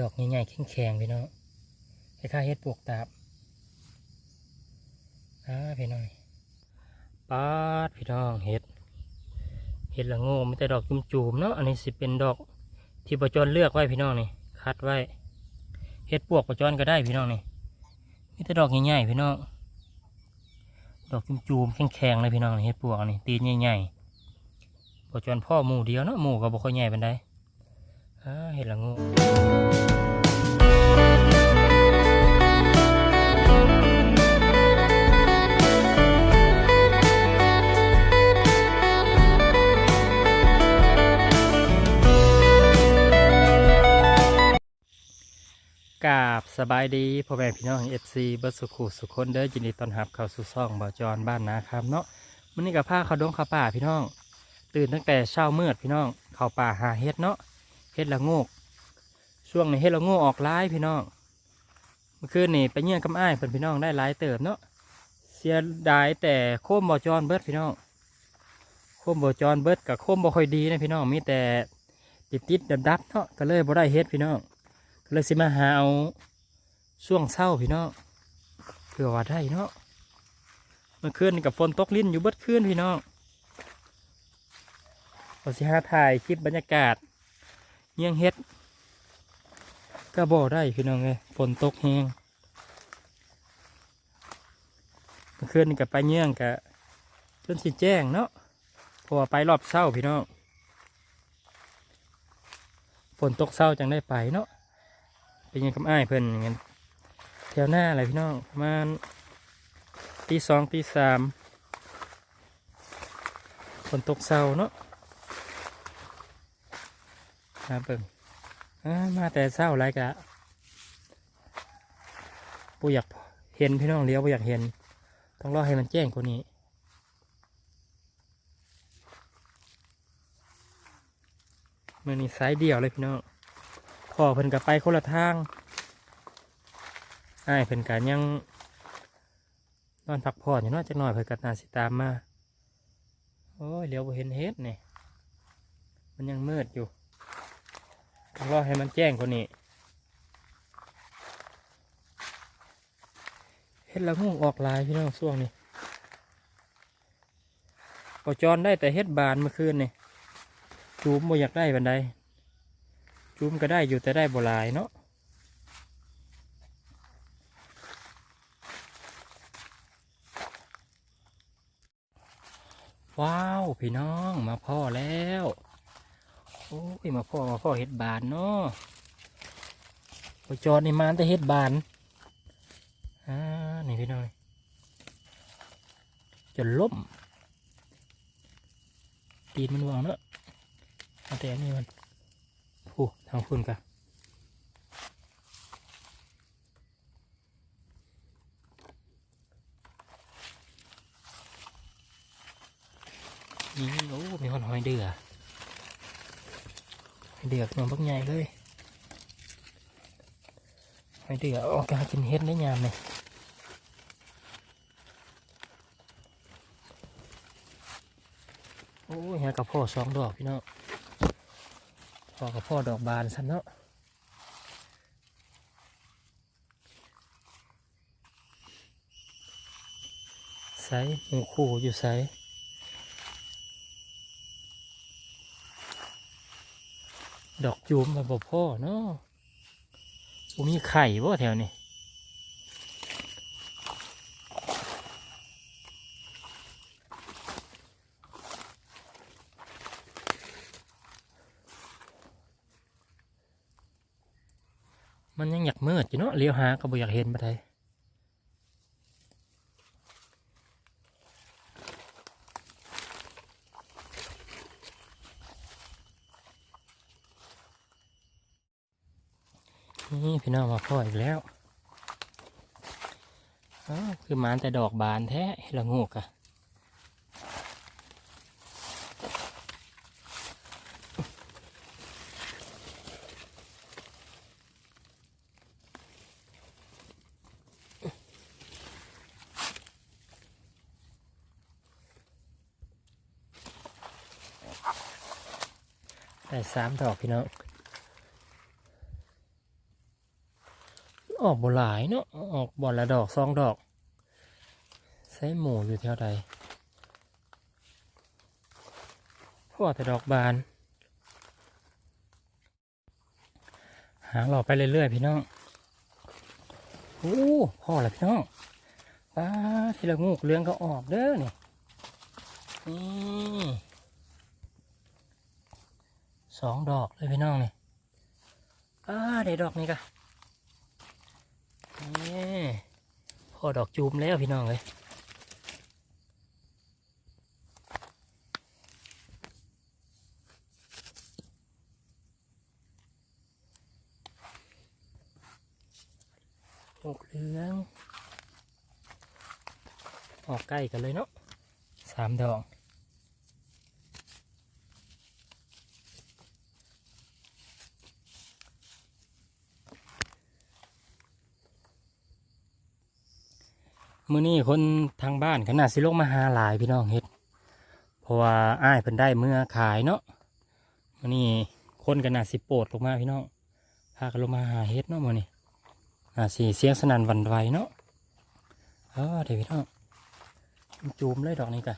ดอกใหญ่ๆแข็งๆพี่น้องคล้ายๆเฮ็ดปวกตาบอ่าพี่น้องปาดพี่น้องเฮ็ดเฮ็ดละโง่ไม่แต่ดอกจุ่มๆเนาะอันนี้สิเป็นดอกที่ประจรเลือกไว้พี่น้องนี่คัดไว้เฮ็ดปวกประจรก็ได้พี่น้องนี่มีแต่ดอกใหญ่ๆพี่น้องดอกจุ่มๆแข็งๆเลยพี่น้องนี่เฮ็ดปวกนี่ตีนใหญ่ๆประจรพ่อหมู่เดียวเนาะหมู่ก็บ่ค่อยใหญ่ปานใด เห็ดละงูกาบสบายดีพ่อแม่พี่น้องเอฟซีเบิร์สุขุสุขคนเด้อยินดีต้อนรับเข้าสู่ซ่องบ่อจอนบ้านนะครับเนาะมื้อนี้กับผ้าเขาดงเขาป่าพี่น้อง ตื่นตั้งแต่เช้ามืดพี่น้องเข้าป่าหาเห็ดเนาะ เฮ็ดละโงก ช่วงนี้เฮ็ดละโงกออกหลายพี่น้อง เมื่อคืนนี่ไปเยี่ยงกำอ้ายเพิ่นพี่น้องได้หลายเติบเนาะ เสียดายแต่โคมบ่จรเบิดพี่น้อง โคมบ่จรเบิดกับโคมบ่ค่อยดีนะพี่น้อง มีแต่ติดติดดับดับเนาะ ก็เลยบ่ได้เฮ็ดพี่น้อง ก็เลยสิมาหาเอาช่วงเช้าพี่น้องเพื่อว่าได้เนาะเมื่อคืนนี่กับฝนตกลิ้นอยู่เบิดคืนพี่น้องเราสิหาถ่ายคลิปบรรยากาศ เยี่ยงเฮ็ดก็บ่ได้พี่น้องเลยฝนตกแห้งเมื่อคืนกับไปเยี่ยงกะจนสิแจ้งเนาะพราะว่าไปรอบเช้าพี่น้องฝนตกเช้าจังได้ไปเนาะไปเยี่ยงกับอ้ายเพิ่นอย่างเงี้ยแถวหน้าอะไรพี่น้องประมาณตีสองตีสามฝนตกเช้าเนาะ ครับเบิ่งมาแต่เศร้าไรกะปูอยากเห็นพี่น้องเลี้ยวปูอยากเห็น ต้องรอให้มันแจ้งกว่านี้มื่อนี้สายเดี่ยวเลยพี่น้องพ่อเพิ่นกับไปคนละทางไอ้เพิ่นกันยังนอนพักผ่อนอยู่เนาจักหน่อยเพิ่นกันาสิตามมา โอ้ยเลี้ยวเห็นเฮ็ดนี่มันยังมืดอยู่ ต้องรอให้มันแจ้งกว่านี้เฮ็ดละงูออกลายพี่น้องช่วงนี้ปจรได้แต่เฮ็ดบานเมื่อคืนนี่จูมบ่อยากได้บันไดจูมก็ได้อยู่แต่ได้บ่หลายเนาะว้าว พี่น้องมาพ่อแล้ว อ้ยมาพ่อมาพ่อเห็ดบานเนาะไปจอดในมานแต่เห็ดบานอ่านี่พี่น้อยจะล้มตีนมันวางเนาะแต่อันนี่มันโอ้ทางพุ่นกันโอ้มีคนหอยเดือ เดือกหนอนบักใหญ่เลยไม่เดือกออกการกินเฮ็ดได้ยามเลยโอ้ยหากับพ่อสองดอกพี่เน้องพ่อกับพ่อดอกบานซ้ำเนาะใส่หมูคู่อยู่ใส่ ดอกจูมมาบอกพ่อเนาะผมมีไข่บ่แถวนี้มันยังอยากมืดอยู่เนาะเลี้ยวหาก็บ่อยากเห็นมาไดนี่ พี่น้องมาพ่ออีกแล้วอ้าวคือมานแต่ดอกบานแท้เฮ็ดละงูกอะได้สามดอกพี่น้อง ออกบ่หลายเนาะออกบ่ละดอกสองดอกใส่หมูอยู่แถวใดพ่อแต่ดอกบาน หาหลอกไปเรื่อยๆพี่น้องโอ้พ่อละพี่น้องป้าทีละงูกเลี้ยงก็ออกเด้อนี่นี่สองดอกเลยพี่น้องนี่ป้าได้ดอกนี่กะนี่ พ่อดอกจูมแล้วพี่น้องเลยดอกเหลือง ออกใกล้กันเลยเนาะสามดอก มื่อนี้คนทางบ้านขนาดสิลงมาหาหลายพี่น้องเฮ็ดเพราะว่าอ้ายเพิ่นได้เมื่อขายเนาะมื่อนี้คนขนาดสิโปดลงมาพี่น้องพากันลงมาหาเฮ็ดเนาะมื่อนี้อ่าสีเสียงสนั่นวันไหวเนาะเออเดี๋ยวพี่น้องจูมเลยดอกนี้กัน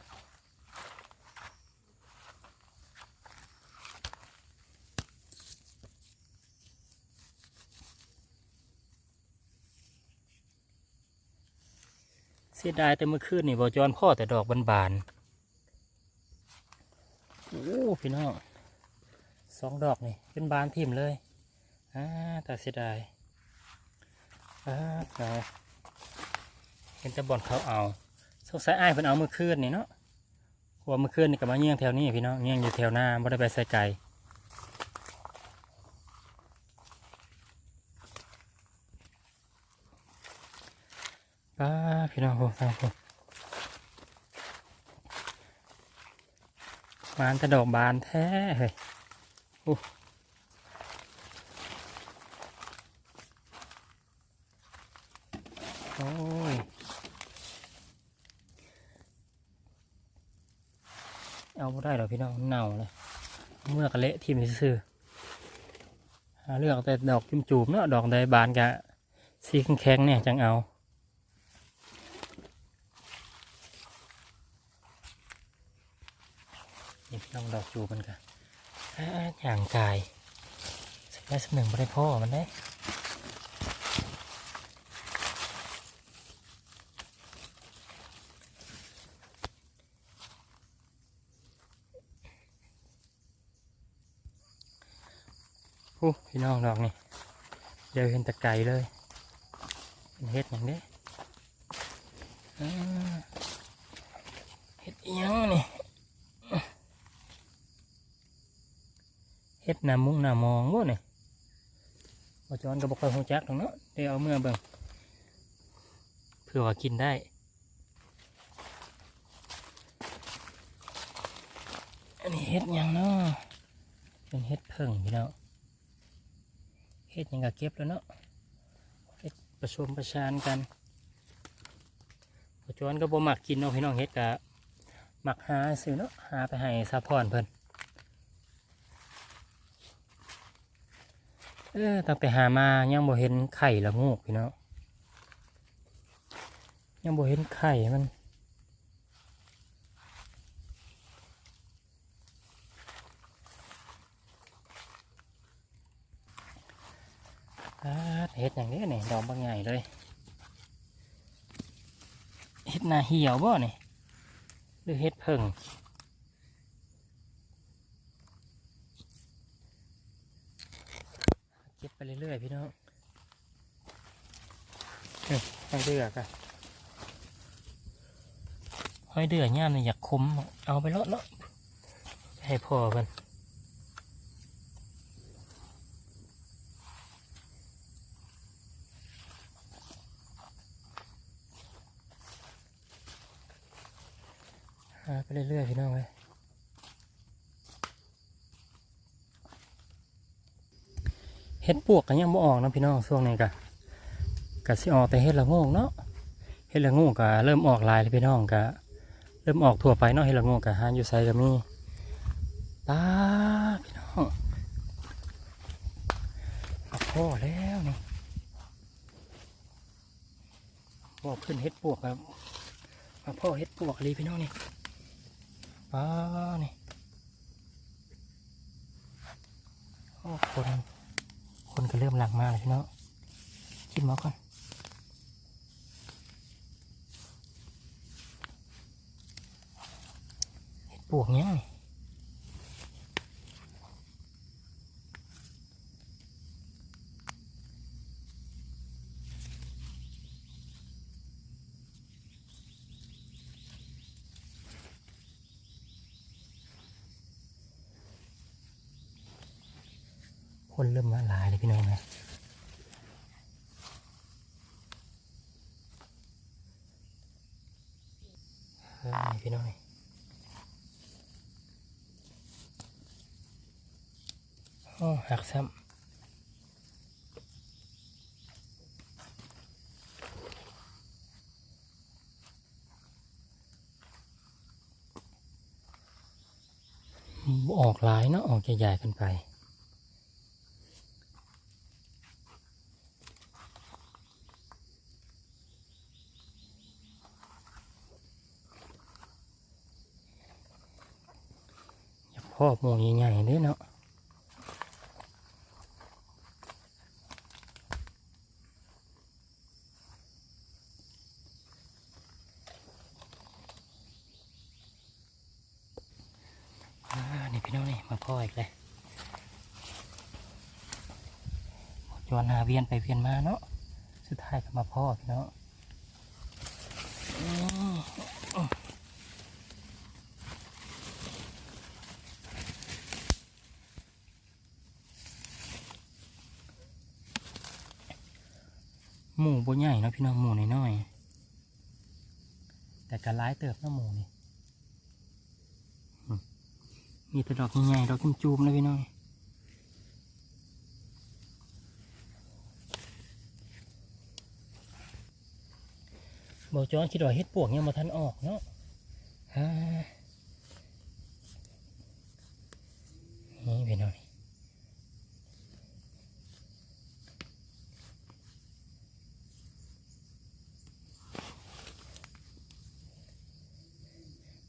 เสียดายแต่เมื่อคืนนี่บอจอนพ่อแต่ดอกบานๆ โอ้พี่น้องสองดอกนี่เป็นบานทิมเลยอ่าแต่เสียดายอ่าเอาเห็นต่บอลเขาเอาสงสัยอ้ายเพิ่นเอาเมื่อคืนนี่เนาะเพราะว่าเมื่อคืนนี่ก็มาเยี่ยงแถวนี้พี่น้องเยี่ยงอยู่แถวหน้าไม่ได้ไปใส่ไก่ พี่น้องโหฟังโหบานแต่ดอกบานแท้เฮ้ยโอ้โอ้ยเอาบ่ได้หรอพี่น้องมันเน่าเลยเมื่อกะเละทิ่มซื่อหาเลือกแต่ดอกจุ่มจูบๆเนาะดอกใดบานกะสีแข็งๆเนี่ยจังเอานี่พี่น้อง ดอกจูบมันกะอ่าอย่างกายสักได้สักหนึ่งบ่ได้พ่อมันได้โอ้พี่น้องดอกนี่เดี๋ยวเห็นตะไก่เลยเป็นเห็ดอย่างนี้เห็ดเอียงนี่ เห็ดหนามุงหนามองวะนี่บอจอนก็บอกคอยหูจักหรอกเนาะเดี๋ยวเอาเมื่อเบิ่งเพื่อว่ากินได้อันนี้เห็ดหยังเนาะเป็นเห็ดเพิ่งพี่น้องเฮ็ดหยังก็เก็บแล้วเนาะเฮ็ดประชมประชานกันปัจจุบันก็บ่มักกินเนาะพี่น้องเฮ็ดกะมักหาซื้อเนาะหาไปให้ซาพอนเพิ่น ออตั้งแต่หามายังบ่เห็นไข่ละงูพี่น้องยังบ่เห็นไข่มันเฮ็ดอย่างนี้นี่ดอกบางใหญ่เลยเฮ็ดหนาเหี่ยวบ่นี่หรือเฮ็ดเพิ่ง เก็บไปเรื่อยๆพี่น้องห้อยเดือกอะห้อยเดือกย่ามนี่อยากคมเอาไปเลาะเนาะให้พ่อเพิ่นไปเรื่อยๆพี่น้องเลย เฮ็ดปวกกันยังบ่ออกนะพี่น้องช่วงนี้กะกะสิออกแต่เฮ็ดละโงเนาะเฮ็ดละโงกกะเริ่มออกลายเลยพี่น้องกะเริ่มออกทั่วไปเนาะเฮ็ดละโงกกะหาอยู่ไสก็มีป้าพี่น้องพ่อแล้วนี่อขึ้นเฮ็ดปวกครับมาพ่อเฮ็ดปวกเลยพี่น้องนี่ป้านี่โอ้คน คนก็เริ่มหลังมาเลยพี่น้องกินมาก่อนเห็ดปวกเนี้ยนี่ คนเริ่มมาหลายเลยพี่น้องนะเฮ้ยพี่น้องโอ้หักซ้ำออกหลายเนาะออกใหญ่ๆกันไป กพ่อหมูใหญ่ๆเด้เนาะอ่านี่พี่น้องนี่มาพ่ออีกเลยจวนหาเวียนไปเวียนมาเนาะ สุดท้ายก็มาพ่อพี่น้องอืม หมู บใหญ่เนาะพี่น้องหมูน้อยๆแต่กร้ายเติบเนาหมูนี่มีแต่ดอกใหญ่ๆดอกจุ่มๆนะพี่น้องบอกจอนคิดว่าเฮ็ดปวกเนี่ยมาทันออกเนาะนี่พี่น้อง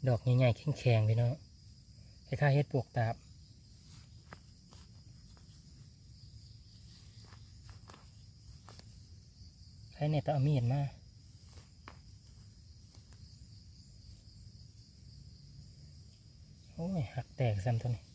ดอกใหญ่ๆแข็งๆพี่น้องคล้ายๆเฮ็ดปวกตาบใครเนี่ยต้องเอามีดมาโอ้ยหักแตกซ้ำตัวนี้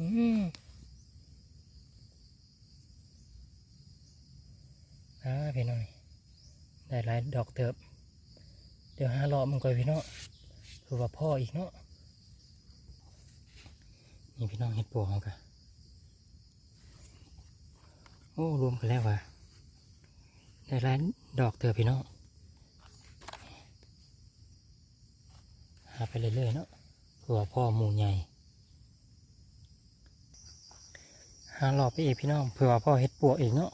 อืมอ่าพี่น้องไดอกเติบ เดี๋ยวหารอบมันก่อนพี่น้องเพื่อว่าพ่ออีกเนาะนี่พี่น้องเห็ดปวกเขากันโอ้รวมกันแล้วว่ะได้หลายดอกเติบพี่น้องหาไปเรื่อยๆเนาะเพื่อว่าพ่อหมูใหญ่หารอบไปอีกพี่น้องเผื่อว่าพ่อเฮ็ดปวกอีกเนาะ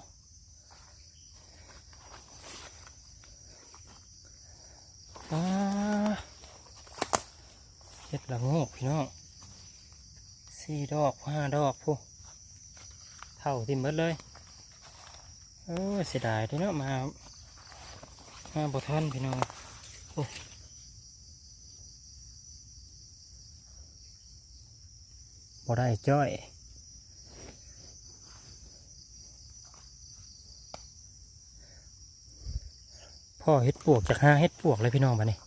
อ้าเฮ็ดละโงกพี่น้องสี่ดอกห้าดอกพูเท่าที่หมดเลยเออเสียดายเด้อเนาะมามาบทันพี่น้องโอ้บ่ได้จ้อย พ่อเฮ็ดปวกจากห้าเฮ็ดปวกเลยพี่น้องมาเนี่ย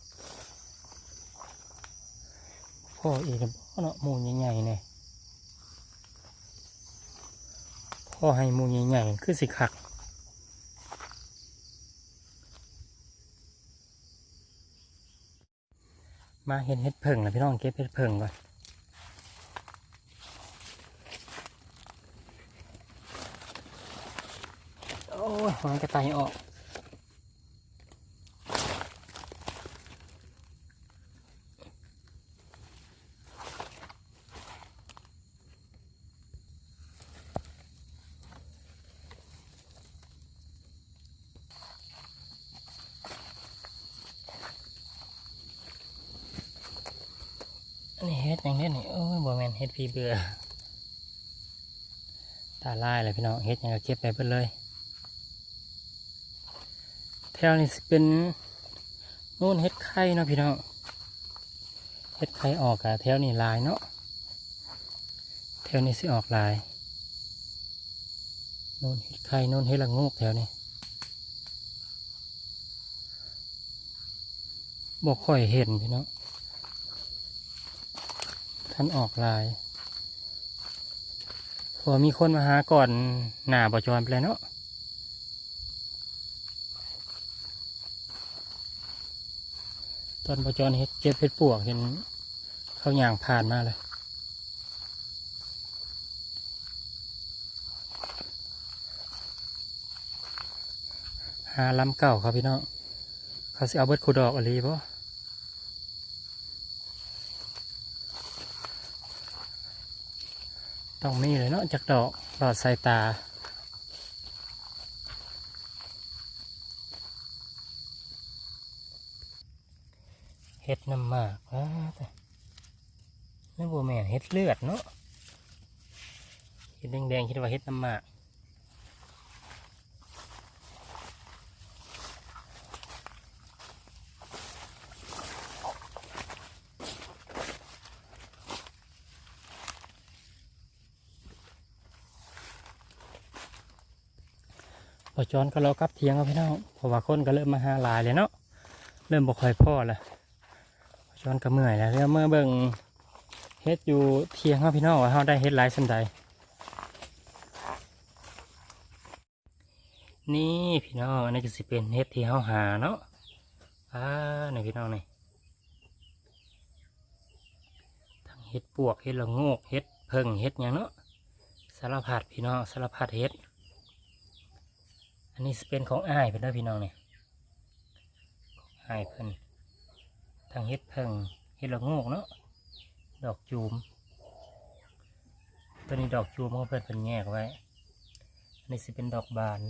พ่อเองเนาะมูใหญ่ๆเนี่ยพ่อให้มูใหญ่ๆคือสิคักมาเห็นเฮ็ดเพิ่งแล้วพี่น้องเก็บเฮ็ดเพิ่งก่อนโอ้ยมันกระต่ายออก นี่เฮ็ดหยังเล่นนี่โอ้ยบ่แม่นเฮ็ดพีเบื่อตาลายเลยพี่น้องเฮ็ดหยังก็เก็บไปเบิดเลยแถวนี้เป็นนู่นเฮ็ดไข่เนาะพี่น้องเฮ็ดไข่ออกอะแถวนี้ลายเนาะแถวนี้สิออกลายนู่นเฮ็ดไข่นู่นเฮ็ดละโงกแถวนี้บ่ค่อยเห็นพี่น้อง ท่านออกลายพอมีคนมาหาก่อนหน้าบ่จรไปเลยเนาะตอนประจรเห็ดเก็บเห็ดปวกเห็นเขาย่างผ่านมาเลยหาลำเก่าครับพี่น้องเขาสิเอาเบิดคูดอกอะไรป่ ต้องมีเลยเนาะจากดอกหลอดสายตาเฮ็ดน้ำหมากว้าแต่นี่บัวแม่เฮ็ดเลือดเนาะเฮ็ดแดงๆคิดว่าเฮ็ดน้ำหมาก อจอนก็เรากลับเทียงครับพี่น้องเพราะว่าคนก็เริ่มมาหาหลายเลยเนาะเริ่มบ่คอยพ่อแล้วช้อนก็เมื่อยแล้วเดี๋ยวเมื่อเบิ่งเฮ็ดอยู่เทียงเฮาพี่น้องว่าเฮาได้เฮ็ดหลายสันใดนี่พี่น้องอันนี้ก็สิเป็นเฮ็ดที่เฮาหาเนาะอ่านี่พี่น้องนี่ทั้งเฮ็ดปวกเฮ็ดละโงกเฮ็ดเพิ่งเฮ็ดหยังเนาะสารพัดพี่น้องสารพัดเฮ็ด อันนี้เป็นของอ้ายเพิ่นด้พี่น้องเนี่ของอ้ายเพิ่นทางเฮ็ดเพิ่งเฮ็ดละโงกเนาะดอกจูมตัวนี้ดอกจูมของเพื่อนเป็นแยกไว้อันนี้สิเป็นดอกบาน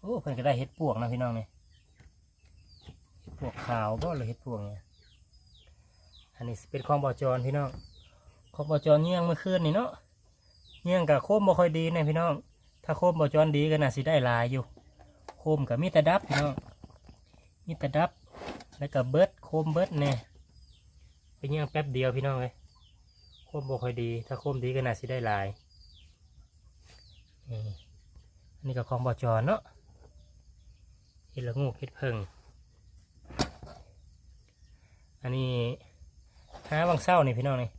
โอ้เพื่อนก็ได้เฮ็ดปวกนะพี่น้องเนี่ยเฮ็ดปวกขาวก็เลยเฮ็ดปวกเนี่ยอันนี้สิเป็นของบ่อจรพี่น้องของบ่อจรเงี้ยงเมื่อคืนนี่เนาะเงี้ยงกับโคมบ่ค่อยดีนะพี่น้องถ้าโคมบ่อจรดีก็น่าสิได้ลายอยู่ มกับมีแต่ดับพี่น้องมีแต่ดับ แล้วก็เบิร์ดโคมเบิร์ดแน่เป็นยังแป๊บเดียวพี่น้องเลยโคมบ่ค่อยดี ถ้าโคมดีก็น่าสิได้ลายอันนี้ก็ของบ่อจอเนาะเห็ดละงูเห็ดเพิงอันนี้หาบางเศร้านี่พี่น้องนี่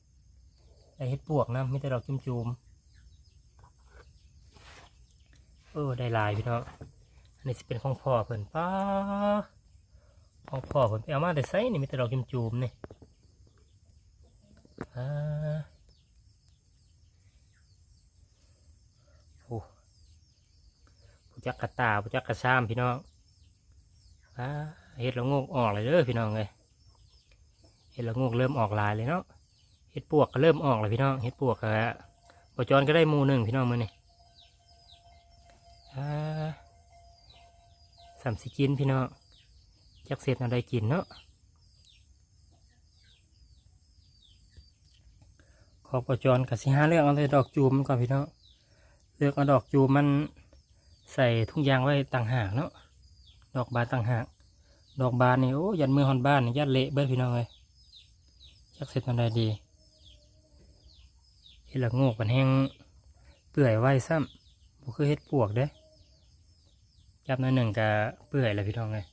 ได้เห็ดปวกนะมีแต่ดอกจุ่มๆเออได้ลายพี่น้อง นนี้สิเป็นของพ่อเพิ่นป้าเอาพ่อผมไปเอามาแต่ไซนี่มีแต่ดอกจูมๆนี่อ่าโอ้ผู้จักกระตาผู้จักกระซ้ำพี่น้องอ่าเห็ดละงกออกเลยเด้อพี่น้องเลยเห็ดละงกเริ่มออกลายเลยเนาะเห็ดปวกก็เริ่มออกเลยพี่น้องเห็ดปวกก็ปจรก็ได้มูหนึ่งพี่น้องมือนี่อ่า สามสิกินพี่น้องจักเสร็จอะไรกินเนาะขอประจรกับสิห้าเลือกเอาเลยดอกจูมก่อนพี่น้องเลือกเอาดอกจูมมันใส่ทุ่งยางไว้ต่างหากเนาะดอกบานต่างหากดอกบานนี่โอ้ยันมือหอนบ้านนี่ยัดเละเบิดพี่น้องเลยจักเสร็จอะไรดีเห็ดละงกมันแห้งเปื่อยไว้ซ้ำบ่คือเห็ดปวกเด้ จับหน้อยหนึ่งกับเปื่อยเลยพี่น้องเลย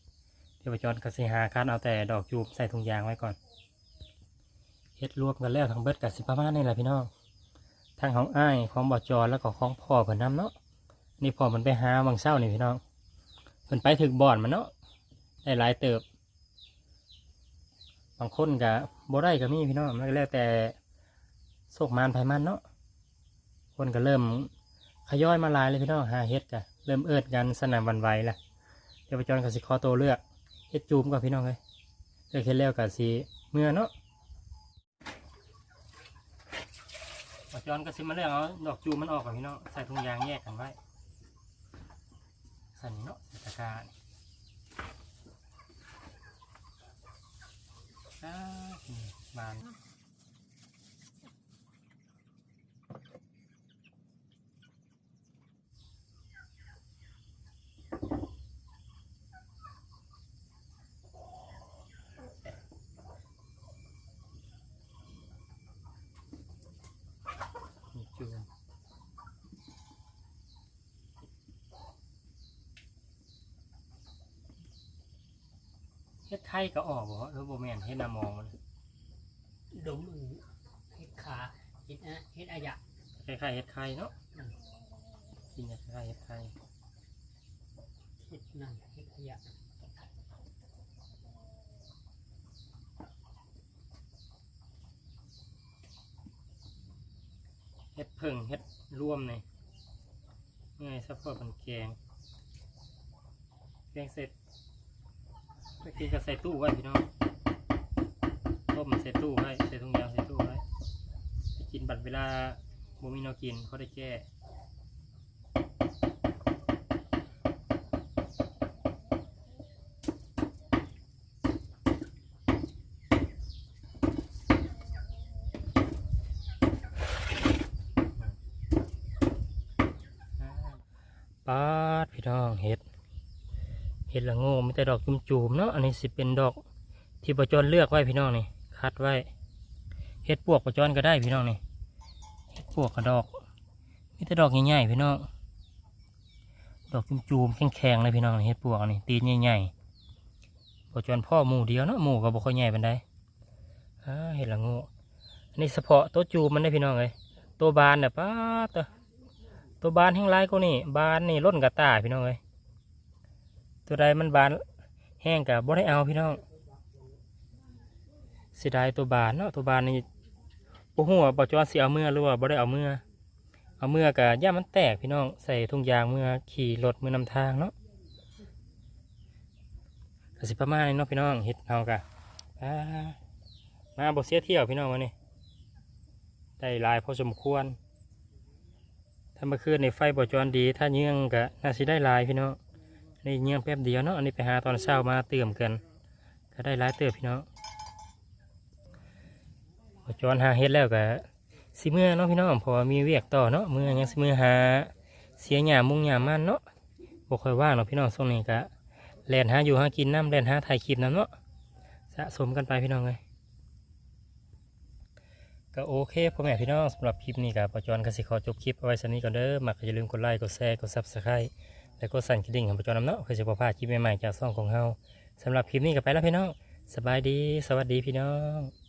เดี๋ยวจอนกสิหาคัดเอาแต่ดอกจูบใส่ถุงยางไว้ก่อนเฮ็ดรวมกันแล้วทั้งเบิดกับสิประมาณนี่แหละพี่น้องทั้งของอ้ายของบ่อจอนแล้วก็ของพ่อเพิ่นนำเนาะนี่พ่อมันไปหาบางเช้านี่พี่น้องเพิ่นไปถึงบ่อนมันเนาะได้หลายเติบ บางคนก็บ่ได้ก็มีพี่น้องมันก็แล้วแต่โศกมานไผมันเนาะคนก็เริ่มขย้อยมาลายเลยพี่น้องหาเฮ็ดก็ เริ่มเอิดกันสนามวันไหวละเดี๋ยวไปจอนกับสิคอโตวเลือกเฮ็ดจูมกับพี่น้องเลยเลือกเฮ็ดแล้วกับสิเมื่อเนาะไปจอนกับสิมาเลือกเอาดอกจูมมันออกกับพี่น้องใส่ถุงยางแยกกันไว้ใส่นี่เนาะใส่ตะกร้านี่อ่านี่บาน ฮ็ดไข่ก็ออกบ่หรือบ่แม่นเฮ็ดนามองมันดมอันเฮ็ดขาเฮ็ดอะเฮ็ดอายะคล้ายๆเฮ็ดไข่เนาะกินคล้ายๆเฮ็ดไข่เฮ็ดนั่นเฮ็ดอายะเฮ็ดผึ่งเฮ็ดร่วมนี่เมื่อไงซัพพอร์ตมันแกงแกงเสร็จ ไปกินก็ใส่ตู้ไว้พี่น้องต้มใส่ตู้ไว้ใส่ถุงยางใส่ตู้ไว้กินบัดเวลาบ่มีแนวกินเขาได้แก้ ปาดพี่น้องเห็ด เห็ดละโง่ม่แต่ดอกจุ่มๆเนาะอันนี้สิเป็นดอกที่ประจอนเลือกไว้พี่น้องนี่คัดไว้เห็ดปวกประจอนก็ได้พี่น้องนี่เห็ดปวกกับดอกมีแต่ดอกใหญ่ๆพี่น้องดอกจุ่มๆแข็งๆเลยพี่น้องนี่เห็ดปวกนี่ตีนใหญ่ๆประจอนพ่อหมูเดียวเนาะหมูก็บ่ค่อยใหญ่เปานใดเห็ดละโง่อันนี้เฉพาะตัวจูมมันได้พี่น้องเลยตัวบานเนี่ยป้าดเตอตัวบานแห้งไรก็นี่บานนี่ล้นกระต่ายพี่น้องเอ้ย ตัวใดมันบานแห้งกับบ่ได้เอาพี่น้องเสียดายตัวบานเนาะตัวบานนี่ปูหัวาบ่จอนสิเอาเมื่อหรือว่าบ่ได้เอาเมื่อ เอาเมื่อกับย่ามันแตกพี่น้องใส่ถุงยางเมื่อขี่รถเมื่อนำทางเนาะกสิประมาณนี้เนาะพี่น้องเฮ็ดเอากะมาบ่เสียเที่ยวพี่น้องวันนี้ได้ลายพอสมควรถ้าเมื่อคืนในไฟบอจรดี ถ้าเยื่องก็น่าสิได้ลายพี่น้อง นี่เยื่องแป๊บเดียวเนาะอันนี้ไปหาตอนเช้ามาเติมกัน ก็ได้หลายเติบพี่น้องบอจรหาเฮ็ดแล้วก็สิเมื่อเนาะพี่น้องเพราะว่ามีเวียกต่อเนาะเมื่อยังสิเมื่อหาเสียหยามุ่งหยามันเนาะบ่ค่อยว่างเนาะพี่น้องช่วงนี้ก็แล่นหาอยู่หากินน้ำแล่นหาถ่ายคลิปน้ำเนาะสะสมกันไปพี่น้องเลยก็โอเคพ่อแม่พี่น้องสำหรับคลิปนี้กับบจอนกสิขอจบคลิปเอาไว้สันนี้ก่อนเด้อมักอย่าลืมกดไลค์กดแชร์กดซับสไครต์ และก็สั่นกระดิ่งของบจอนนำเนาะเพื่อจะบ่พลาดคลิปใหม่ๆจากซ่องของเฮาสำหรับคลิปนี้ก็ไปแล้วพี่น้องสบายดี สวัสดีพี่น้อง